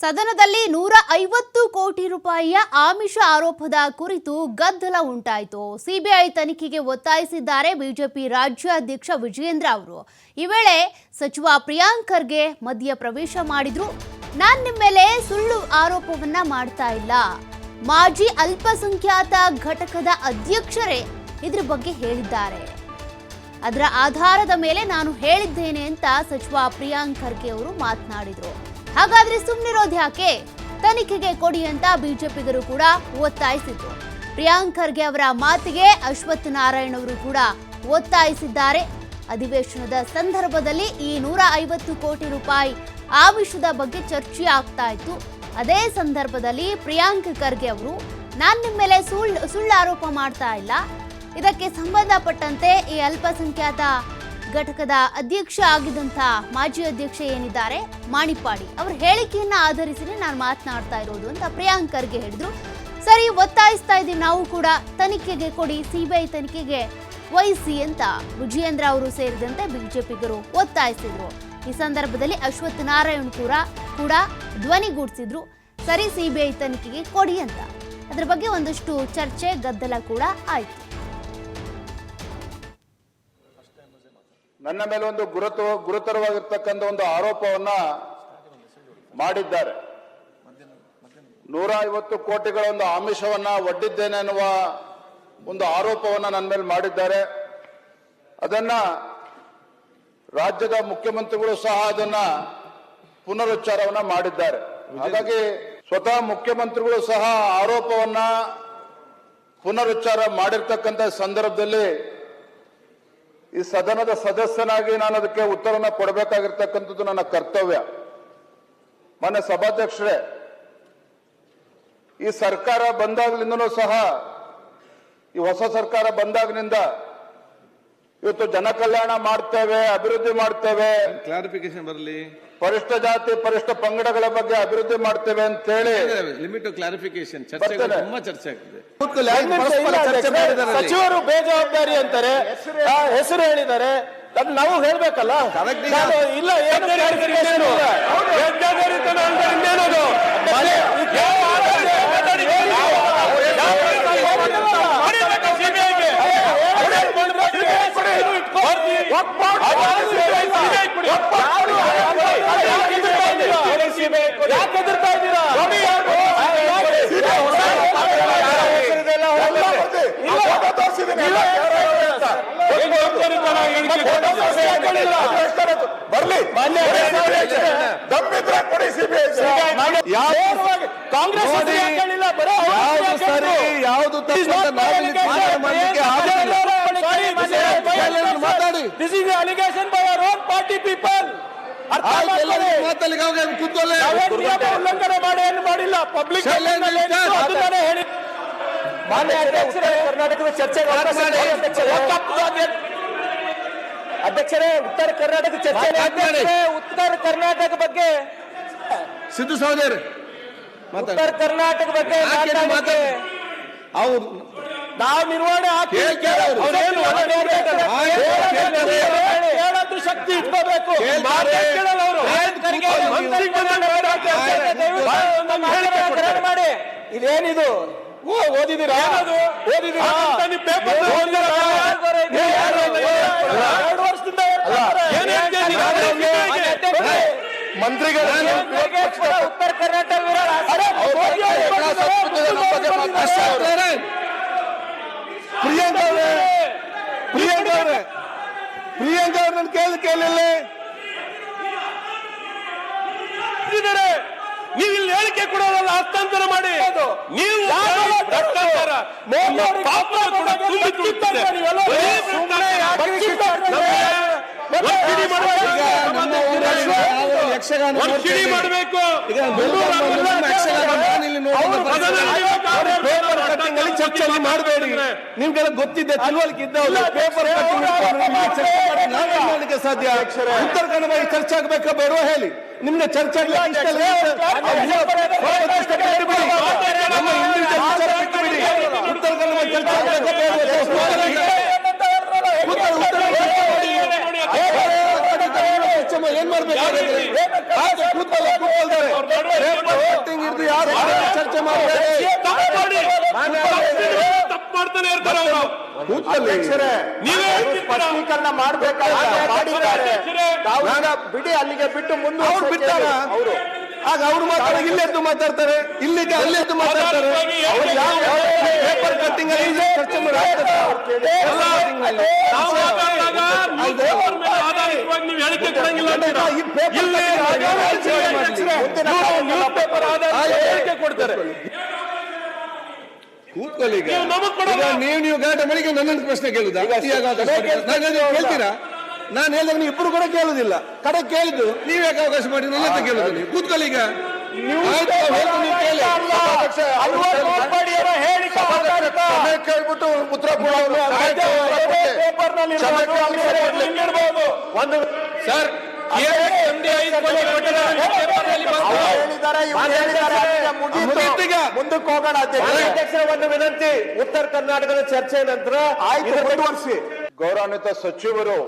ಸದನದಲ್ಲಿ ನೂರ ಐವತ್ತು ಕೋಟಿ ರೂಪಾಯಿಯ ಆಮಿಷ ಆರೋಪದ ಕುರಿತು ಗದ್ದಲ ಉಂಟಾಯಿತು. ಸಿಬಿಐ ತನಿಖೆಗೆ ಒತ್ತಾಯಿಸಿದ್ದಾರೆ ಬಿಜೆಪಿ ರಾಜ್ಯಾಧ್ಯಕ್ಷ ವಿಜಯೇಂದ್ರ ಅವರು. ಈ ವೇಳೆ ಸಚಿವ ಪ್ರಿಯಾಂಕ್ ಖರ್ಗೆ ಮಧ್ಯ ಪ್ರವೇಶ ಮಾಡಿದ್ರು. ನಾನ್ ನಿಮ್ಮ ಮೇಲೆ ಸುಳ್ಳು ಆರೋಪವನ್ನ ಮಾಡ್ತಾ ಇಲ್ಲ. ಮಾಜಿ ಅಲ್ಪಸಂಖ್ಯಾತ ಘಟಕದ ಅಧ್ಯಕ್ಷರೇ ಇದ್ರ ಬಗ್ಗೆ ಹೇಳಿದ್ದಾರೆ. ಅದರ ಆಧಾರದ ಮೇಲೆ ನಾನು ಹೇಳಿದ್ದೇನೆ ಅಂತ ಸಚಿವ ಪ್ರಿಯಾಂಕ್ ಖರ್ಗೆ ಅವರು ಮಾತನಾಡಿದರು. ಹಾಗಾದ್ರೆ ಸುಮ್ಮನಿರೋದು ಯಾಕೆ? ತನಿಖೆಗೆ ಕೊಡಿ ಅಂತ ಬಿಜೆಪಿಗರು ಕೂಡ ಒತ್ತಾಯಿಸಿದ್ರು. ಪ್ರಿಯಾಂಕ್ ಖರ್ಗೆ ಅವರ ಮಾತಿಗೆ ಅಶ್ವತ್ಥ ನಾರಾಯಣ್ ಅವರು ಕೂಡ ಒತ್ತಾಯಿಸಿದ್ದಾರೆ. ಅಧಿವೇಶನದ ಸಂದರ್ಭದಲ್ಲಿ ಈ ನೂರ ಐವತ್ತು ಕೋಟಿ ರೂಪಾಯಿ ಆಮಿಷದ ಬಗ್ಗೆ ಚರ್ಚೆ ಆಗ್ತಾ ಇತ್ತು. ಅದೇ ಸಂದರ್ಭದಲ್ಲಿ ಪ್ರಿಯಾಂಕ್ ಖರ್ಗೆ ಅವರು, ನಾನು ನಿಮ್ಮ ಮೇಲೆ ಸುಳ್ಳು ಸುಳ್ಳು ಆರೋಪ ಮಾಡ್ತಾ ಇಲ್ಲ. ಇದಕ್ಕೆ ಸಂಬಂಧಪಟ್ಟಂತೆ ಈ ಅಲ್ಪಸಂಖ್ಯಾತ ಘಟಕದ ಅಧ್ಯಕ್ಷ ಆಗಿದ್ದಂಥ ಮಾಜಿ ಅಧ್ಯಕ್ಷ ಏನಿದ್ದಾರೆ? ಮಾಣಿಪಾಡಿ ಅವರ ಹೇಳಿಕೆಯನ್ನ ಆಧರಿಸಿ ನಾನು ಮಾತನಾಡ್ತಾ ಇರೋದು ಅಂತ ಪ್ರಿಯಾಂಕ್ ಖರ್ಗೆ ಹೇಳಿದ್ರು. ಸರಿ, ಒತ್ತಾಯಿಸ್ತಾ ಇದ್ದೀವಿ ನಾವು ಕೂಡ. ತನಿಖೆಗೆ ಕೊಡಿ, ಸಿಬಿಐ ತನಿಖೆಗೆ ವಹಿಸಿ ಅಂತ ವಿಜಯೇಂದ್ರ ಅವರು ಸೇರಿದಂತೆ ಬಿಜೆಪಿಗರು ಒತ್ತಾಯಿಸಿದ್ರು. ಈ ಸಂದರ್ಭದಲ್ಲಿ ಅಶ್ವಥ್ ನಾರಾಯಣ್ ಕೂಡ ಕೂಡ ಧ್ವನಿಗೂಡಿಸಿದ್ರು ಸರಿ, ಸಿಬಿಐ ತನಿಖೆಗೆ ಕೊಡಿ ಅಂತ. ಅದರ ಬಗ್ಗೆ ಒಂದಷ್ಟು ಚರ್ಚೆ, ಗದ್ದಲ ಕೂಡ ಆಯ್ತು. ನನ್ನ ಮೇಲೆ ಒಂದು ಗುರುತು ಗುರುತರವಾಗಿರ್ತಕ್ಕಂಥ ಒಂದು ಆರೋಪವನ್ನ ಮಾಡಿದ್ದಾರೆ. ನೂರ ಐವತ್ತು ಕೋಟಿಗಳ ಒಂದು ಆಮಿಷವನ್ನ ಒಡ್ಡಿದ್ದೇನೆ ಅನ್ನುವ ಒಂದು ಆರೋಪವನ್ನ ನನ್ನ ಮೇಲೆ ಮಾಡಿದ್ದಾರೆ. ಅದನ್ನ ರಾಜ್ಯದ ಮುಖ್ಯಮಂತ್ರಿಗಳು ಸಹ ಅದನ್ನ ಪುನರುಚ್ಚಾರವನ್ನ ಮಾಡಿದ್ದಾರೆ. ಹಾಗಾಗಿ ಸ್ವತಃ ಮುಖ್ಯಮಂತ್ರಿಗಳು ಸಹ ಆರೋಪವನ್ನ ಪುನರುಚ್ಚಾರ ಮಾಡಿರ್ತಕ್ಕಂಥ ಸಂದರ್ಭದಲ್ಲಿ ಈ ಸದನದ ಸದಸ್ಯನಾಗಿ ನಾನು ಅದಕ್ಕೆ ಉತ್ತರನ ಕೊಡಬೇಕಾಗಿರ್ತಕ್ಕಂಥದ್ದು ನನ್ನ ಕರ್ತವ್ಯ. ಮೊನ್ನೆ ಸಭಾಧ್ಯಕ್ಷರೇ, ಈ ಸರ್ಕಾರ ಬಂದಾಗ್ಲಿಂದನೂ ಸಹ, ಈ ಹೊಸ ಸರ್ಕಾರ ಬಂದಾಗಿನಿಂದ ಇವತ್ತು ಜನಕಲ್ಯಾಣ ಮಾಡ್ತೇವೆ ಅಭಿವೃದ್ಧಿ ಮಾಡ್ತೇವೆ ಕ್ಲಾರಿಫಿಕೇಶನ್ ಬರಲಿ ಪರಿಷ್ಠ ಜಾತಿ ಪರಿಷ್ಠ ಪಂಗಡಗಳ ಬಗ್ಗೆ ಅಭಿವೃದ್ಧಿ ಮಾಡ್ತೇವೆ ಅಂತೇಳಿ ಲಿಮಿಟ್ ಕ್ಲಾರಿಫಿಕೇಶನ್ ಚರ್ಚೆ. ತುಂಬಾ ಚರ್ಚೆ ಆಗ್ತದೆ ಸಚಿವರು ಬೇಜವಾಬ್ದಾರಿ ಅಂತಾರೆ ಹೆಸರು ಹೇಳಿದ್ದಾರೆ ಅದ್ ನಾವು ಹೇಳ್ಬೇಕಲ್ಲ ಇಲ್ಲ ಏನು ಇಲ್ಲ ಬರ್ಲಿ ದಮ್ಮಿದ್ರೆ ಕೊಡಿ ಸಿಬಿಐ ಕಾಂಗ್ರೆಸ್ ಯಾವುದು ಸರಿ ಯಾವುದು ತಪ್ಪು ಅಂತ ನಾವು ಇಲ್ಲಿ ತೀರ್ಮಾನ ಮಾಡ್ಲಿಕ್ಕೆ ಆಗೋದಿಲ್ಲ. ಮಾತಾಡಿ this is allegation by our own party people ಉಲ್ಲಂಘನೆ ಮಾಡಿ ಏನು ಮಾಡಿಲ್ಲ? ಪಬ್ಲಿಕ್ ಹೇಳಿ. ಮಾನ್ಯ ಅಧ್ಯಕ್ಷರೇ ಕರ್ನಾಟಕದ ಚರ್ಚೆ ಅಧ್ಯಕ್ಷರೇ. ಉತ್ತರ ಕರ್ನಾಟಕ ಚರ್ಚೆ ಉತ್ತರ ಕರ್ನಾಟಕ ಬಗ್ಗೆ ಸಿದ್ದು ಸಹೋದರ ಉತ್ತರ ಕರ್ನಾಟಕ ಬಗ್ಗೆ ಯಾಕೆ ಇದು ಮಾತಾಡಲಿಕ್ಕೆ ಮಾತಾಡಿ? ಅವ್ರು ನಾವು ನಿರ್ವಹಣೆ ಹಾಕಿ ಶಕ್ತಿ ಇಟ್ಕೋಬೇಕು. ಮಾಡಿ. ಇದೇನಿದು? ಓದಿದಿರಾ ಓದಿದಿರಾ? ಎರಡು ವರ್ಷದಿಂದ. ಏನ್ ಹೇಳ್ತೀಯ ಪ್ರಿಯಾಂಕ ಅವರೇ! ಪ್ರಿಯಾಂಕಾ ಅವರೇ! ಪ್ರಿಯಾಂಕಾ ಅವ್ರ ನನ್ನ ಕೇಳಿ ಕೇಳಿಲ್ಲ ಇದ್ದಾರೆ ನೀವು ಇಲ್ಲಿ ಹೇಳಿಕೆ ಕೊಡೋದಲ್ಲ ಹಸ್ತಾಂತರ ಮಾಡಿ. ನೀವು ಯಕ್ಷಗಾನ ಮಾಡಬೇಕು. ಪೇಪರ್ ಕಟ್ಟಿಂಗ್ ಅಲ್ಲಿ ಚರ್ಚೆಯಲ್ಲಿ ಮಾಡಬೇಡಿ ನಿಮ್ಗೆಲ್ಲ ಗೊತ್ತಿದೆ ತಿಳುವಳಿಕೆ ಇದ್ದವ್ರು ಪೇಪರ್ ಮಾಡ್ಲಿಕ್ಕೆ ಸಾಧ್ಯ ಉತ್ತರ ಕನ್ನಡ ಚರ್ಚೆ ಆಗ್ಬೇಕಾ ಬೇಡವಾ ಹೇಳಿ ನಿಮ್ಗೆ ಚರ್ಚೆ ಆಗ್ಲಿಕ್ಕೆ ಬಿಡಿ. ಬಿಡಿ. ಉತ್ತರ ಕನ್ನಡ ಚರ್ಚೆ ಆಗ್ಬೇಕಾ ಬೇಡವಾ? ಉತ್ತರ ಉತ್ತರ ಚರ್ಚೆ ಮಾಡಿ. ಚರ್ಚೆ ಮಾಡಿ. ಏನ್ ಮಾಡ್ಬೇಕಾದ್ರೆ ಆಯ್ತು, ಕೂತ್ಕೊಳ್ಳಿ, ಕೂತ್ಕೊಳ್ತಾರೆ. ಪೇಪರ್ ಕಟ್ಟಿಂಗ್ ಹಿಡ್ದು ಯಾರು ಚರ್ಚೆ ಮಾಡಬೇಡಿ ತಪ್ಪು ಮಾಡಿ ತಪ್ಪು ಮಾಡ್ತಾನೆ ಇರ್ತಾರೆ ಅವರು ಕೂತ್ಕೊಳ್ಳಿ ನೀವೇ ಹೇಳ್ತಿದ್ದೀರಾ? ಸ್ಪಷ್ಟೀಕರಣ ಮಾಡ್ಬೇಕಾದ್ರೆ ಮಾಡ್ಬೇಕು ಅಧ್ಯಕ್ಷರೇ, ತಾವು ಈಗ ಬಿಡಿ ಅಲ್ಲಿಗೆ ಬಿಟ್ಟು ಮುಂದೆ ಅವ್ರು ಬಿಟ್ಟಾರ ಅವರು. ಆಗ ಅವ್ರು ಇಲ್ಲೇ ಇಲ್ಲೆದ್ದು ಮಾತಾಡ್ತಾರೆ. ಇಲ್ಲಿಗೆ ಅಲ್ಲೆದ್ದು ಮಾತಾಡ್ತಾರೆ. ಕೊಡ್ತಾರೆ ಕೂತ್ಕೊಳ್ಳಿ ನೀವು ನೀವು ಗಲಾಟೆ ಮಾಡಿ ನನ್ನನ್ನು ಪ್ರಶ್ನೆ ಕೇಳುದಾ ಮಾಡಿ. ನಾನು ಹೇಳಿದಾಗ ನೀವು ಇಬ್ಬರು ಕೂಡ ಕೇಳುದಿಲ್ಲ ಕಡೆ ಕೇಳಿದ್ದು ನೀವು ಯಾಕೆ ಅವಕಾಶ ಮಾಡಿ ನನ್ನ ಕೇಳುದು ಕೂತ್ಕೊಳ್ಳಿ ಈಗ ಕೇಳ್ಬಿಟ್ಟು ಉತ್ತರ ಒಂದು ಸರ್. ಮುಂದಕ್ಕೆ ಹೋಗೋಣ ಅಧ್ಯಕ್ಷ ಒಂದು ವಿನಂತಿ. ಉತ್ತರ ಕರ್ನಾಟಕದ ಚರ್ಚೆ ನಂತರ ಗೌರವಾನ್ವಿತ ಸಚಿವರು